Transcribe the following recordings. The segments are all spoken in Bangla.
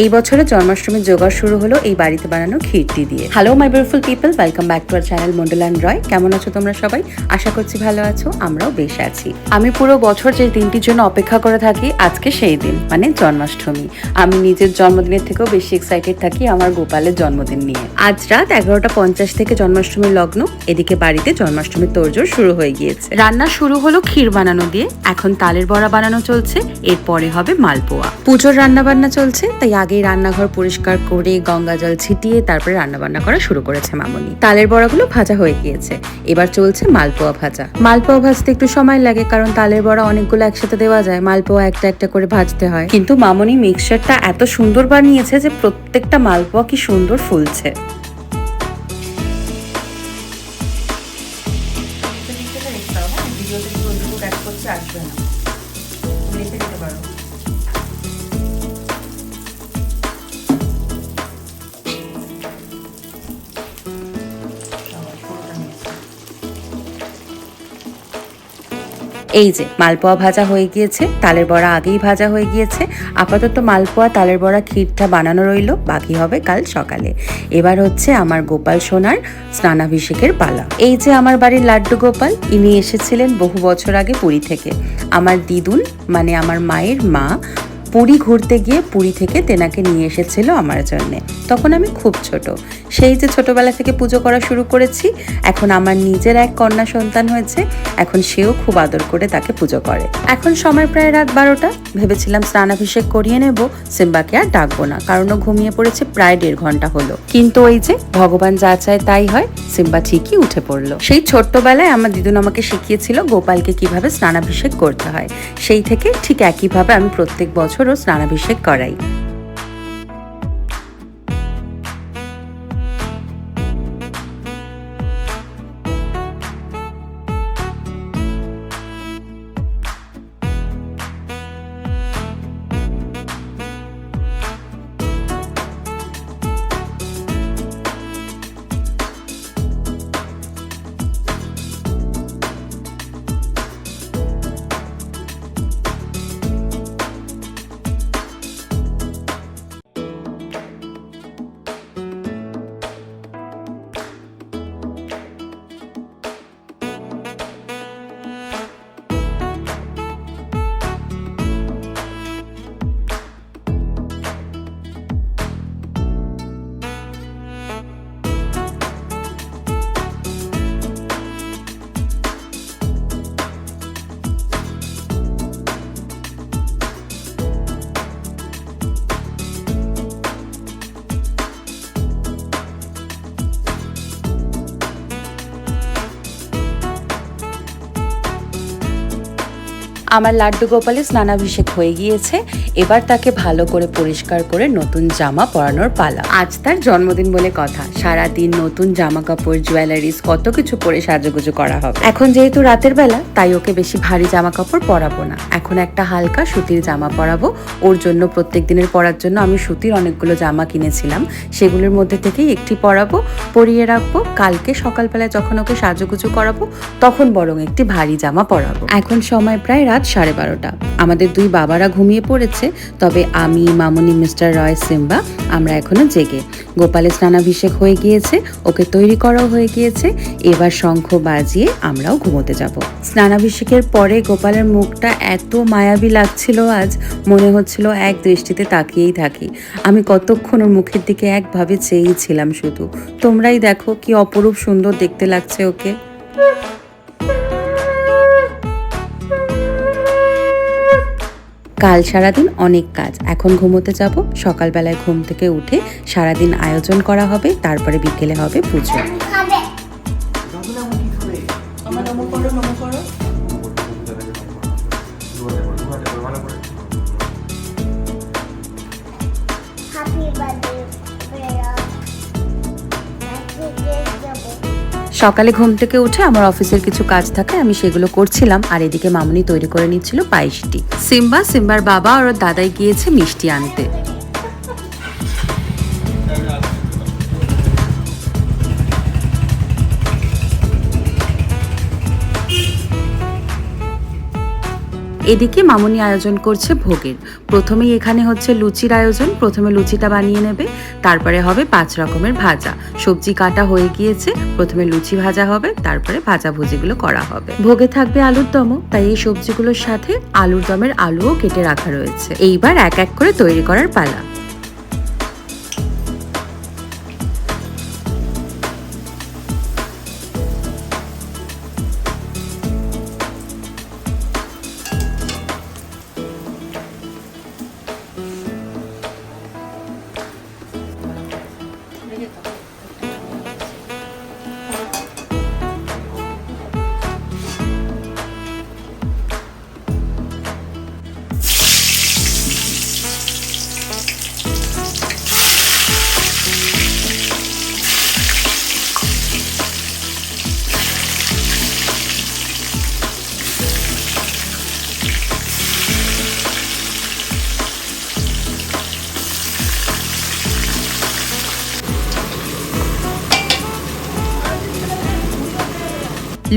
এই বছরের জন্মাষ্টমীর জোগাড় শুরু হলো এই বাড়িতে বানানো ক্ষীরটি দিয়ে। Hello my beautiful people welcome back to our channel মন্ডলান Roy কেমন আছো তোমরা সবাই? আশা করছি ভালো আছো, আমরাও বেশ আছি। আমি পুরো বছর যে দিনটির জন্য অপেক্ষা করে থাকি, আজকে সেই দিন মানে জন্মাষ্টমী। আমি নিজের জন্মদিনের থেকেও বেশি এক্সাইটেড থাকি আমার গোপালের জন্মদিন নিয়ে। আজ রাত এগারোটা পঞ্চাশ থেকে জন্মাষ্টমীর লগ্ন, এদিকে বাড়িতে জন্মাষ্টমীর তোড়জোড় শুরু হয়ে গিয়েছে। রান্না শুরু হলো ক্ষীর বানানো দিয়ে, এখন তালের বড়া বানানো চলছে, এরপরে হবে মালপোয়া। পুজোর রান্না বান্না চলছে, তাই আগেই রান্নাঘর পরিষ্কার করে গঙ্গা জল ছিটিয়ে তারপরে রান্নাবান্না করা শুরু করেছে মামনি। তালের বড়াগুলো ভাজা হয়ে গিয়েছে। এবার চলছে মালপোয়া ভাজা। মালপোয়া ভাজতে একটু সময় লাগে কারণ তালের বড়া অনেকগুলো একসাথে দেওয়া যায়। মালপোয়া একটা একটা করে ভাজতে হয়। কিন্তু মামনি মিক্সচারটা এত সুন্দর বানিয়েছে যে প্রত্যেকটা মালপোয়া কি সুন্দর ফুলছে। এই যে, মালপোয়া ভাজা হয়ে গিয়েছে, তালের বড়া আগেই ভাজা হয়ে গিয়েছে। আপাতত মালপোয়া, তালের বড়া, ক্ষীরটা বানানো রইল, বাকি হবে কাল সকালে। এবার হচ্ছে আমার গোপাল সোনার স্নানাভিষেকের পালা। এই যে আমার বাড়ির লাড্ডু গোপাল, ইনি এসেছিলেন বহু বছর আগে পুরী থেকে। আমার দিদুন মানে আমার মায়ের মা, পুরী ঘুরতে গিয়ে পুরী থেকে তেনাকে নিয়ে এসেছিল আমার জন্যে। তখন আমি খুব ছোট। সেই যে ছোটবেলা থেকে পুজো করা শুরু করেছি, এখন আমার নিজের এক কন্যা সন্তান হয়েছে, এখন সেও খুব আদর করে তাকে পুজো করে। এখন সময় প্রায় রাত বারোটা, ভেবেছিলাম স্নানাভিষেক করিয়ে নেব, সিম্বাকে আর ডাকবো না, কারণ ও ঘুমিয়ে পড়েছে প্রায় দেড় ঘণ্টা হলো। কিন্তু ওই যে ভগবান যা চায় তাই হয়, সিম্বা ঠিকই উঠে পড়ল। সেই ছোট্টবেলায় আমার দিদুন আমাকে শিখিয়েছিল গোপালকে কীভাবে স্নানাভিষেক করতে হয়। সেই থেকে ঠিক একইভাবে আমি প্রত্যেক বছরও স্নানাভিষেক করাই। আমার লাড্ডু গোপালের স্নানাভিষেক হয়ে গিয়েছে। এবার তাকে ভালো করে পরিষ্কার করে নতুন জামা পরানোর পালা। আজ তার জন্মদিন বলে কথা। সারা দিন নতুন জামা কাপড় জুয়েলারিস কত কিছু পরে সাজুগুজু করা হবে। এখন যেহেতু রাতের বেলা, তাই ওকে বেশি ভারী জামা কাপড় পরাবো না। এখন একটা হালকা সুতির জামা পরাবো। ওর জন্য প্রত্যেক দিনের পরার জন্য আমি সুতির অনেকগুলো জামা কিনেছিলাম। সেগুলোর মধ্যে থেকেই একটি পরাবো, পরিয়ে রাখব। কালকে সকালবেলায় যখন ওকে সাজুগুজু করাবো, তখন বরং একটি ভারী জামা পরাবো। এখন সময় প্রায় রাত সাড়ে বারোটা। আমাদের দুই বাবারা ঘুমিয়ে পড়েছে, তবে আমি, মামনি, মিস্টার রয়, সিম্বা, আমরা এখনও জেগে। গোপালের স্নানাভিষেক হয়ে গিয়েছে, ওকে তৈরি করাও হয়ে গিয়েছে, এবার শঙ্খ বাজিয়ে আমরাও ঘুমোতে যাব। স্নানাভিষেকের পরে গোপালের মুখটা এত মায়াবী লাগছিল আজ, মনে হচ্ছিল এক দৃষ্টিতে তাকিয়েই থাকি। আমি কতক্ষণ ওর মুখের দিকে একভাবে চেয়েই ছিলাম শুধু। তোমরাই দেখো কি অপরূপ সুন্দর দেখতে লাগছে ওকে। কাল সারাদিন অনেক কাজ। এখন ঘুমোতে যাব, সকালবেলায় ঘুম থেকে উঠে সারাদিন আয়োজন করা হবে, তারপরে বিকেলে হবে পুজো। সকালে ঘুম থেকে উঠে আমার অফিসের কিছু কাজ থাকে, আমি সেগুলো করছিলাম। আর এদিকে মামুনি তৈরি করে নিচ্ছিল পায়েসটি। সিম্বা, সিম্বার বাবা আর দাদাই গিয়েছে মিষ্টি আনতে। এদিকে মামনি আয়োজন করছে ভোগের। প্রথমেই এখানে হচ্ছে লুচির আয়োজন, প্রথমে লুচিটা বানিয়ে নেবে, তারপরে হবে পাঁচ রকমের ভাজা। সবজি কাটা হয়ে গিয়েছে, প্রথমে লুচি ভাজা হবে, তারপরে ভাজা ভুজিগুলো করা হবে। ভোগে থাকবে আলুর দম, তাই এই সবজিগুলোর সাথে আলুর দমের আলুও কেটে রাখা রয়েছে। এইবার এক এক করে তৈরি করার পালা।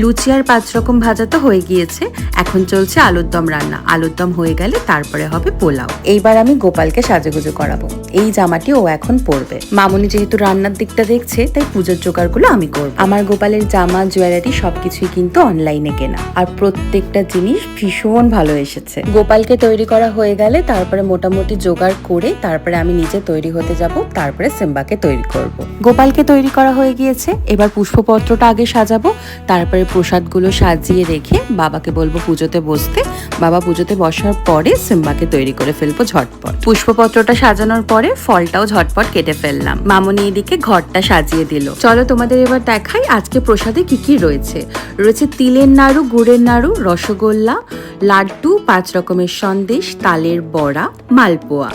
লুচি আর পাঁচ রকম ভাজা তো হয়ে গিয়েছে। এখন চলছে আলুর দম রান্না। আলুর দম হয়ে গেলে তারপরে হবে পোলাও। এইবার আমি গোপালকে সাজুগুজু করাবো। এই জামাটি ও এখন পরবে। মামুনি যেহেতু রান্নার দিকটা দেখছে, তাই পুজোর জোগাড়গুলো আমি করব। আমার গোপালের জামা, জুয়েলারি সবকিছুই কিন্তু অনলাইনে কেনা। আর প্রত্যেকটা জিনিস ভীষণ ভালো এসেছে। গোপালকে তৈরি করা হয়ে গেলে তারপরে মোটামুটি জোগাড় করে তারপরে আমি নিজে তৈরি হতে যাব, তারপরে সিম্বাকে তৈরি করব। গোপালকে তৈরি করা হয়ে গিয়েছে, এবার পুষ্পপত্রটা আগে সাজাবো, তারপরে প্রসাদগুলো সাজিয়ে রেখে বাবাকে বলব পুজোতে বসতে। বাবা পুজোতে বসার পরে সিম্বাকে তৈরি করে ফেলব ঝটপট। পুষ্পপত্রটা সাজানোর পরে ফলটাও ঝটপট কেটে ফেললাম। মামনি এদিকে ঘরটা সাজিয়ে দিল। চলো তোমাদের এবার দেখাই আজকে প্রসাদে কি কি রয়েছে। রয়েছে তিলের নাড়ু, গুড়ের নাড়ু, রসগোল্লা, লাড্ডু, পাঁচ রকমের সন্দেশ, তালের বড়া, মালপোয়া।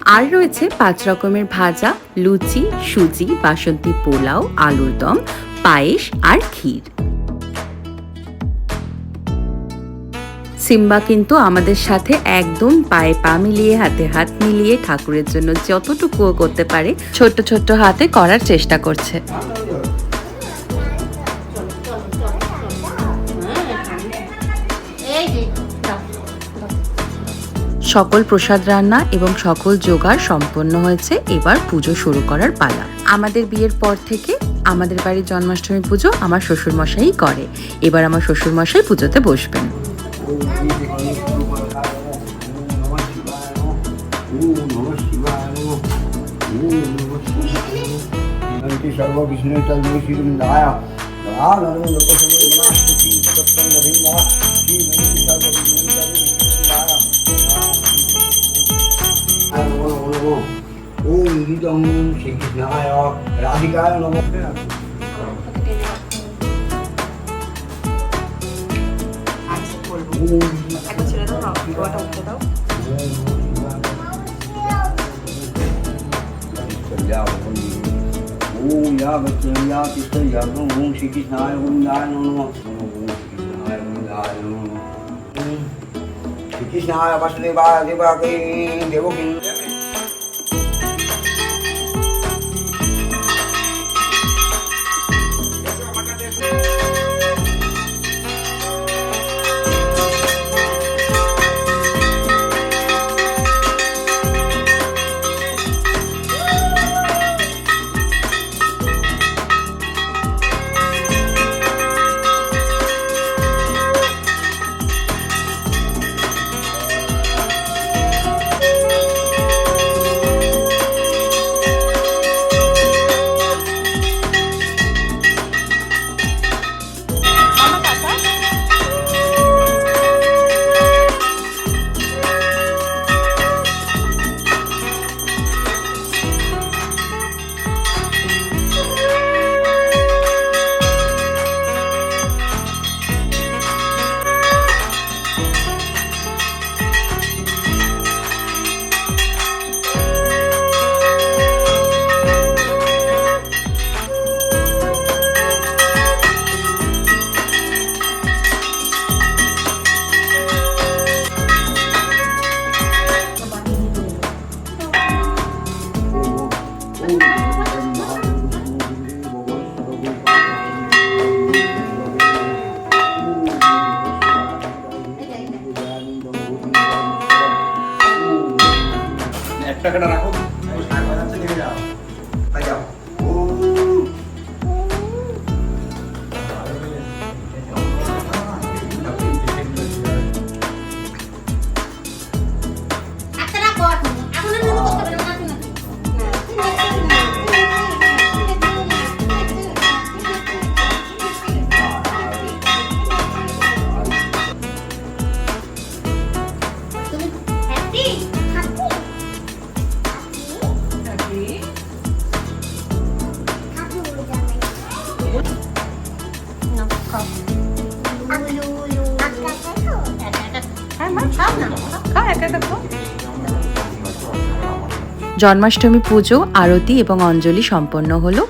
আর রয়েছে পাঁচ রকমের ভাজা, লুচি, সুজি, বাসন্তী পোলাও, আলুর দম, পায়েস আর ক্ষীর। সিম্বা কিন্তু আমাদের সাথে একদম পায়ে পা মিলিয়ে, হাতে হাত মিলিয়ে ঠাকুরের জন্য যতটুকু করতে পারে ছোট্ট ছোট্ট হাতে করার চেষ্টা করছে। সকল প্রসাদ রান্না এবং সকল জোগাড় সম্পন্ন হয়েছে, এবার পুজো শুরু করার পালা। আমাদের বিয়ের পর থেকে আমাদের বাড়ির জন্মাষ্টমী পুজো আমার শ্বশুরমশাই করে। এবার আমার শ্বশুরমশাই পুজোতে বসবেন। सर्वविष्णुतल्मुषिरुन्दाय रानरं लोकसमुद्रमास्तुति सत्सङ्गभिन्दा ॐ गीतं श्रीकृष्णाय राधिकाय नमः ओम या वचन या कृष्ण या ओम श्री कृष्णाय गोविंदाय नमः ओम श्री कृष्णाय गोविंदाय नमः ओम श्री कृष्णाय वासुदेवाय देवाकी देवकी এক টাকাটা জন্মাষ্টমী পুজো, আরতি এবং অঞ্জলি সম্পন্ন হলো।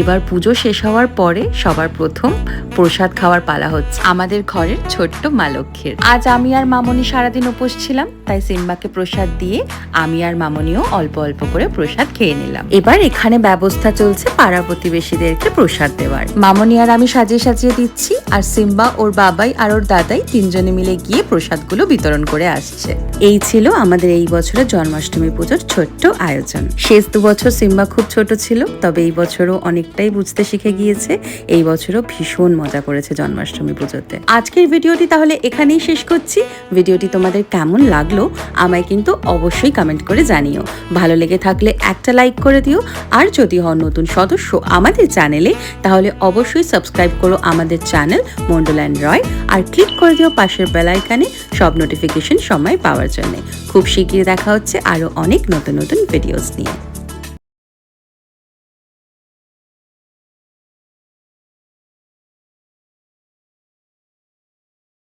এবার পুজো শেষ হওয়ার পরে সবার প্রথম প্রসাদ খাওয়ার পালা হচ্ছে আমাদের ঘরের ছোট্ট মা লক্ষ্মীর। আজ আমি আর মামনি সারাদিন উপোস ছিলাম, তাই সিম্বাকে প্রসাদ দিয়ে আমি আর মামনিও অল্প অল্প করে প্রসাদ খেয়ে নিলাম। এবার এখানে ব্যবস্থা চলছে পাড়া প্রতিবেশীদেরকে প্রসাদ দেওয়ার। মামনি আর আমি সাজিয়ে সাজিয়ে দিচ্ছি আর সিম্বা, ওর বাবাই আর ওর দাদাই তিনজনে মিলে গিয়ে প্রসাদগুলো বিতরণ করে আসছে। এই ছিল আমাদের এই বছরের জন্মাষ্টমী পুজোর ছোট্ট আয়োজন। শেষ দু বছর সিম্বা খুব ছোট ছিল, তবে এই বছরও অনেকটাই বুঝতে শিখে গিয়েছে। এই বছরও ভীষণ মজা করেছে জন্মাষ্টমী পুজোতে। আজকের ভিডিওটি তাহলে এখানেই শেষ করছি। ভিডিওটি তোমাদের কেমন লাগল আমায় কিন্তু অবশ্যই কমেন্ট করে জানিও। ভালো লেগে থাকলে একটা লাইক করে দিও। আর যদি হও নতুন সদস্য আমাদের চ্যানেলে, তাহলে অবশ্যই সাবস্ক্রাইব করো আমাদের চ্যানেল মন্ডল রয়। আর ক্লিক করে দিও পাশের বেল আইকনে সব নোটিফিকেশন সময় পাওয়ার জন্য। খুব শিগগিরই দেখা হচ্ছে আরও অনেক নতুন নতুন ভিডিওস নিয়ে